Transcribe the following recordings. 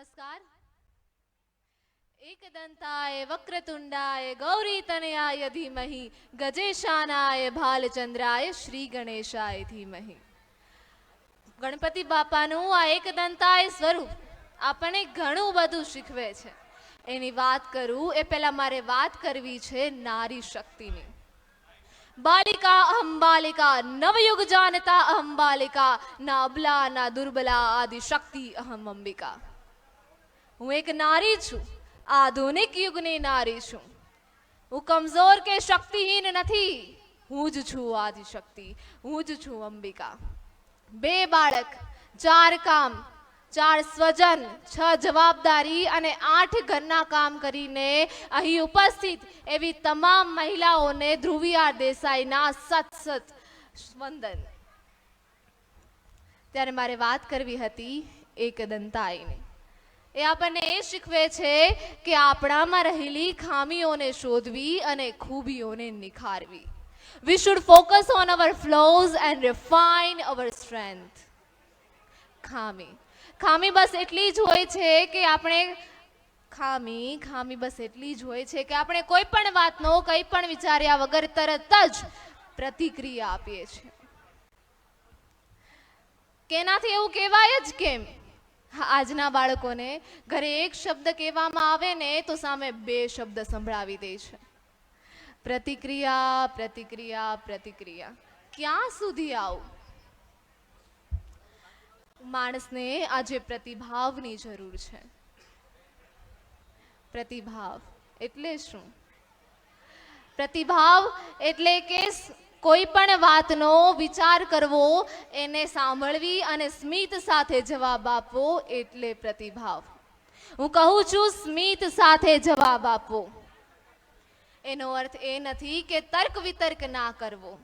નમસ્કાર એકદંતાય વક્રતુંડાય ગૌરી તનયાય ધીમહિ ગજેશાનાય ભાલચંદ્રાય શ્રી ગણેશાય ધીમહિ ગણપતિ બાપાનું આ એકદંતાય સ્વરૂપ આપણે ઘણું બધું શીખવે છે। એની વાત કરું, એ પહેલાં મારે વાત કરવી છે નારી શક્તિની। બાલિકા અહંબાલિકા નવયુગ જાનતા અહંબાલિકા ના અબલા, ના દુર્બલા આદિ શક્તિ અહમ અંબિકા। હું એક નારી છું. આધુનિક યુગની નારી છું. હું કમજોર કે શક્તિહીન નથી. હું જ છું આદિ શક્તિ હું જ છું અંબિકા. બે બાળક, ચાર કામ, ચાર સ્વજન, છ જવાબદારી અને આઠ ઘરના કામ કરીને અહીં ઉપસ્થિત એવી તમામ મહિલાઓને ધ્રુવીઆર દેસાઈના સત સત વંદન. ત્યારે મારે વાત કરવી હતી એકદંતાઈની એ આપણને એ શીખવે છે કે આપણામાં રહેલી ખામીઓને શોધવી અને ખૂબીઓને નિખારવી. We should focus on our flaws and refine our strength ખામી. ખામી બસ એટલી જ હોય છે કે આપણે ખામી ખામી બસ એટલી જ હોય છે કે આપણે કોઈ પણ વાતનો, કંઈ પણ વિચાર્યા વગર તરત જ પ્રતિક્રિયા આપીએ છીએ. કેનાથી એવું કહેવાય જ કેમ? આજના બાળકોને ઘરે એક શબ્દ કહેવામાં આવે ને તો સામે બે શબ્દ સંભળાવી દે છે. પ્રતિક્રિયા પ્રતિક્રિયા પ્રતિક્રિયા. ક્યાં સુધી આવું? માણસને આજે પ્રતિભાવની જરૂર છે. પ્રતિભાવ એટલે શું? પ્રતિભાવ એટલે કે કોઈ પણ વાતનો વિચાર કરવો, એને સાંભળવી અને સ્મિત સાથે જવાબ આપવો એટલે પ્રતિભાવ. હું કહું છું, સ્મિત સાથે જવાબ આપવો. એનો અર્થ એ નથી કે તર્ક વિતર્ક ના કરવો.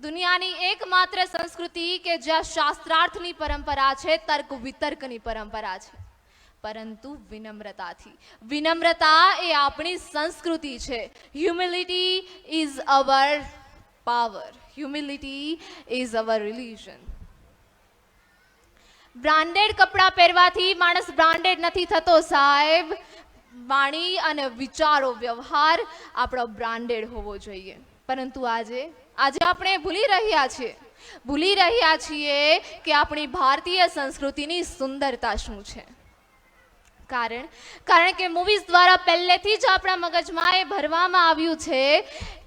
દુનિયાની એકમાત્ર સંસ્કૃતિ કે જ્યાં શાસ્ત્રાર્થની પરંપરા છે, તર્ક વિતર્કની પરંપરા છે. પરંતુ વિનમ્રતાથી. વિનમ્રતા એ આપણી સંસ્કૃતિ છે. Humility is our power humility is our religion. Branded કપડાં પહેરવાથી માણસ બ્રાન્ડેડ નથી થતો સાહેબ. વાણી અને વિચારો, વ્યવહાર આપણો બ્રાન્ડેડ હોવો જોઈએ. પરંતુ આજે આજે આપણે ભૂલી રહ્યા છીએ. ભૂલી રહ્યા છીએ કે આપણી ભારતીય સંસ્કૃતિની સુંદરતા શું છે. કારણ કારણ કે મૂવીઝ દ્વારા પહેલેથી જ આપણા મગજમાં એ ભરવામાં આવ્યું છે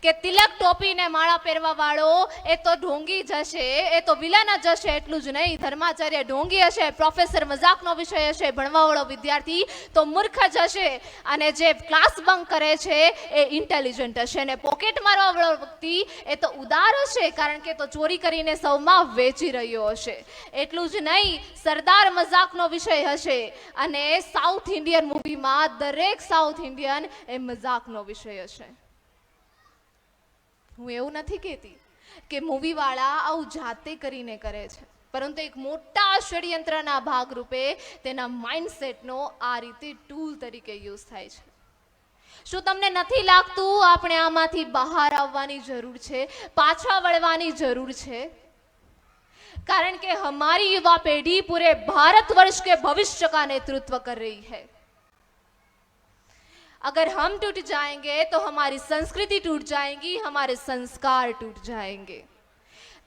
કે તિલક ટોપીને માળા પહેરવા વાળો એ તો ઢોંગી જશે એ તો વિલન જ જશે એટલું જ નહીં. ધર્માચાર્ય ઢોંગી હશે, પ્રોફેસર મજાકનો વિષય હશે, ભણવાવાળો વિદ્યાર્થી તો મૂર્ખ જ હશે. અને જે ક્લાસ બંક કરે છે, એ ઇન્ટેલિજન્ટ હશે. અને પોકેટ મારવાવાળો વ્યક્તિ, એ તો ઉદાર હશે, કારણ કે તો ચોરી કરીને સૌમાં વેચી રહ્યો હશે. એટલું જ નહીં, સરદાર મજાકનો વિષય હશે. અને સાઉથ ઇન્ડિયન મૂવીમાં દરેક સાઉથ ઇન્ડિયન એ મજાકનો વિષય હશે. હું એવું નથી કહેતી કે મૂવીવાળા આવું જાતે કરીને કરે છે. પરંતુ એક મોટા ષડયંત્રના ભાગરૂપે તેના માઇન્ડસેટનો આ રીતે ટૂલ તરીકે યુઝ થાય છે. શું તમને નથી લાગતું આપણે આમાંથી બહાર આવવાની જરૂર છે? પાછા વળવાની જરૂર છે? કારણ કે હમારી યુવા પેઢી પૂરે ભારત વર્ષ કે ભવિષ્ય કા નેતૃત્વ કર રહી હૈ. अगर हम टूट जाएंगे तो हमारी संस्कृति टूट जाएगी हमारे संस्कार टूट जाएंगे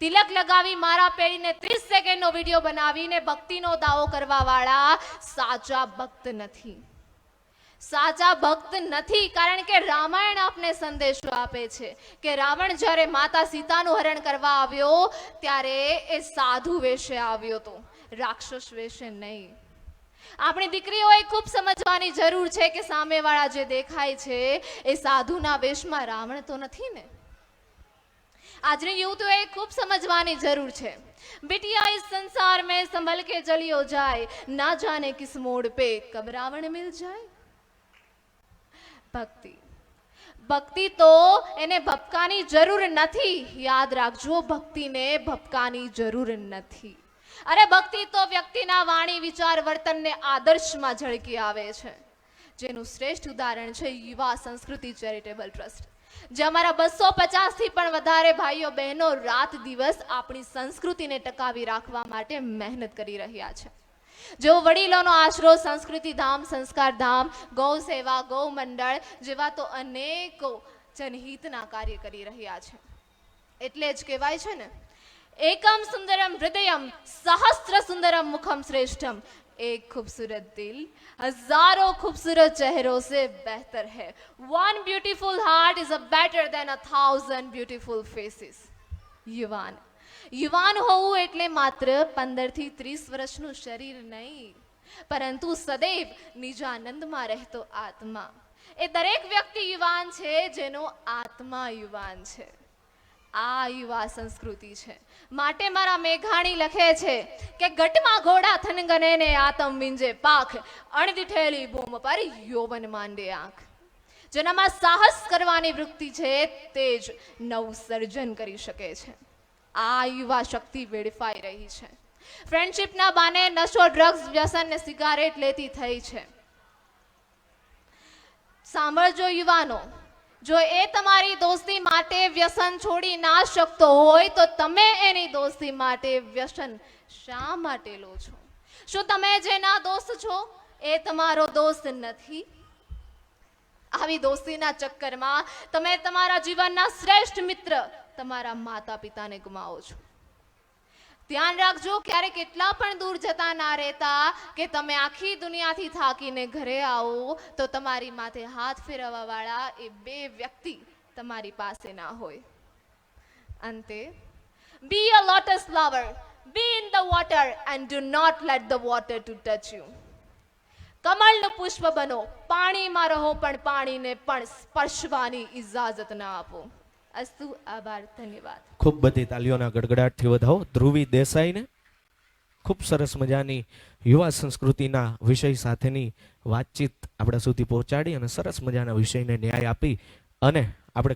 તિલક લગાવી મારા પેઢીને ત્રીસ સેકન્ડનો વિડીયો બનાવીને ભક્તિનો દાવો કરવા વાળા સાચા ભક્ત નથી સાચા ભક્ત નથી કારણ કે રામાયણ આપને સંદેશો આપે છે કે રાવણ જ્યારે માતા સીતાનું હરણ કરવા આવ્યો ત્યારે એ સાધુ વેશે આવ્યો તો રાક્ષસ વેશે નહીં આપણી દીકરીઓએ ખૂબ સમજવાની જરૂર છે કે સામેવાળા જે દેખાય છે એ સાધુના વેશમાં રાવણ તો નથી ને આજની યુવતીઓએ ખૂબ સમજવાની જરૂર છે बिटिया इस संसार में संभल के चलियो जाए ना जाने किस मोड़ पे कब रावण मिल जाए ભક્તિ ભક્તિ તો એને ભપકાની જરૂર નથી યાદ રાખજો ભક્તિને ભપકાની જરૂર નથી અરે ભક્તિ તો વ્યક્તિના વાણી, વિચાર, વર્તનને આદર્શમાં ઝળકી આવે છે. જેનું શ્રેષ્ઠ ઉદાહરણ છે યુવા સંસ્કૃતિ ચેરિટેબલ ટ્રસ્ટ. જે અમારા બસો પચાસથી પણ વધારે ભાઈઓ બહેનો રાત દિવસ આપણી સંસ્કૃતિને ટકાવી રાખવા માટે મહેનત કરી રહ્યા છે. જેઓ વડીલોનો આશરો સંસ્કૃતિ ધામ, સંસ્કાર ધામ, ગૌ સેવા, ગૌ મંડળ જેવા તો અનેકો જનહિતના કાર્ય કરી રહ્યા છે. એટલે જ કહેવાય છે ને એકમ સુંદરમ હૃદયમ સહસ્ત્ર સુંદરમ મુખમ શ્રેષ્ઠમ એક खूबसूरत दिल हजारों खूबसूरत चेहरों से बेहतर है one beautiful heart is a better than a thousand beautiful faces યુવાન યુવાન હોવું એટલે માત્ર પંદરથી ત્રીસ વર્ષનું શરીર નહીં પરંતુ સદૈવ નિજાનંદમાં રહેતો આત્મા એ દરેક વ્યક્તિ યુવાન છે જેનો આત્મા યુવાન છે આ યુવા સંસ્કૃતિ છે. માટે મારા મેઘાણી લખે છે કે ગટમાં ઘોડા થનગને ને આતમ વિંજે પાખ, અણદીઠેલી બૂમ પર યૌવન માંડે આંખ. જેનામાં સાહસ કરવાની વૃત્તિ છે તે જ નવું સર્જન કરી શકે છે. આ યુવા શક્તિ વેડફાઈ રહી છે. ફ્રેન્ડશિપના બાને નશો, ડ્રગ્સ, વ્યસન ને સિગારેટ લેતી થઈ છે. સાંભળજો યુવાનો જો એ તમારી દોસ્તી માટે વ્યસન છોડી ના શકતો હોય, તો તમે એની દોસ્તી માટે વ્યસન શા માટે લો છો? શું તમે જેના દોસ્ત છો? એ તમારો દોસ્ત નથી? આવી દોસ્તીના ચક્કરમાં તમે તમારા જીવનના શ્રેષ્ઠ મિત્ર તમારા માતા પિતાને ગુમાવો છો. ધ્યાન રાખજો ક્યારે કેટલા પણ દૂર જતા ના રહેતા કે તમે આખી દુનિયાથી થાકીને ઘરે આવો, તો તમારી માથે હાથ ફેરવવા વાળા એ બે વ્યક્તિ તમારી પાસે ના હોય. અંતે be a lotus flower be in the water and do not let the water to touch you કમળનું પુષ્પ બનો, પાણીમાં રહો, પણ પાણીને પણ સ્પર્શવાની ઇજાજત ના આપો. અસ્તુ, આભાર, ધન્યવાદ. ખૂબ બધી તાલીઓના ગડગડાટથી વધાવો. ધ્રુવી દેસાઈને ખૂબ સરસ મજાની યુવા સંસ્કૃતિના વિષય સાથેની વાતચીત આપણા સુધી પહોંચાડી અને સરસ મજાના વિષયને ન્યાય આપી અને આપણે